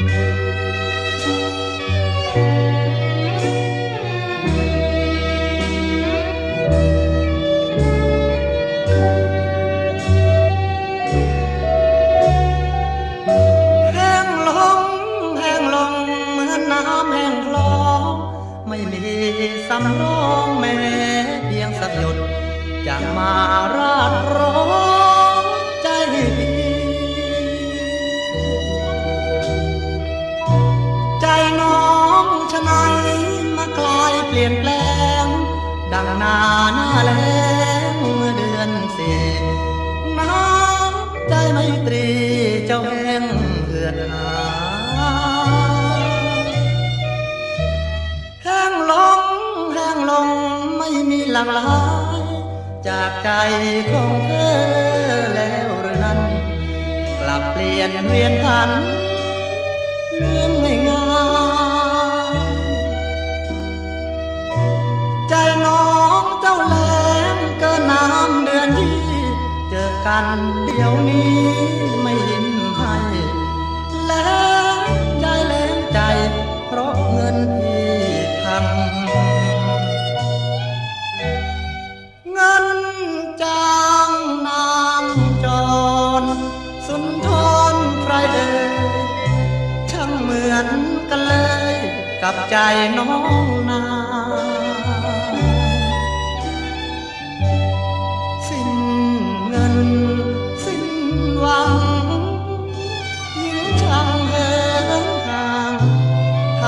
ำแห้งคลองไม่มีสำรองแม้เพียงสักหยดจะมาราดร ดังนาหน้าแล้งเมื่อเดือนสี่น้ำใจไม่ตรีเจ้าแห้งเหือดหายแห้งลงแห้งลงไม่มีหลังไหลจากใจของเธอแล้วหรือนั้น กลับเปลี่ยนเวียนพัน กันเดี๋ยวนี้ไม่ยิ้มให้แล้วใจแรงใจ เพราะเงินที่ทำเงินจ้างน้ำจร สุนทรใครเอ่ยช่างเหมือนกันเลย กับใจน้องนา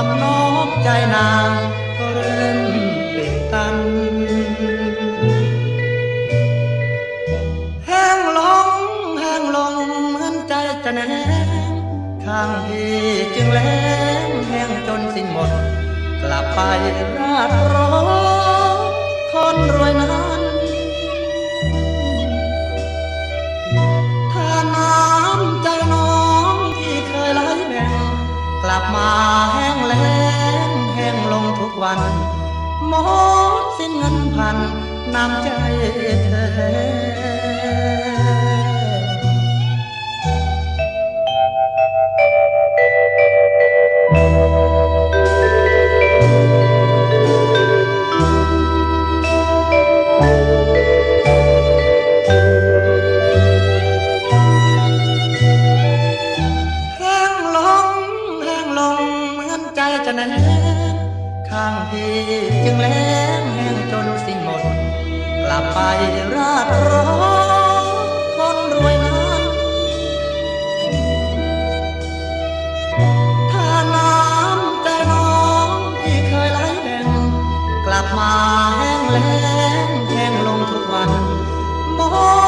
ำนอกใจนางก็เริ่มปิดตัน แห้งลงแห้งลงเหมือนใจจะแน่ข้างพี่จึงแล้งแห้งจนสิ้นหมด กลับไปราดร้อนคนรวยนั้น ลับมาแห้งแล้งแห้งลงทุกวันหมดสิ้นเงินพันน้ำใจเธอางพี่จึงแล้งแห้งจนสิ้นหมด กลับไปราดร้อนคนรวยนั้นถ้าน้ำใจน้องที่เคยไหลแบ่งกลับมาแห้งแล้งแห้งลงทุกวันหมด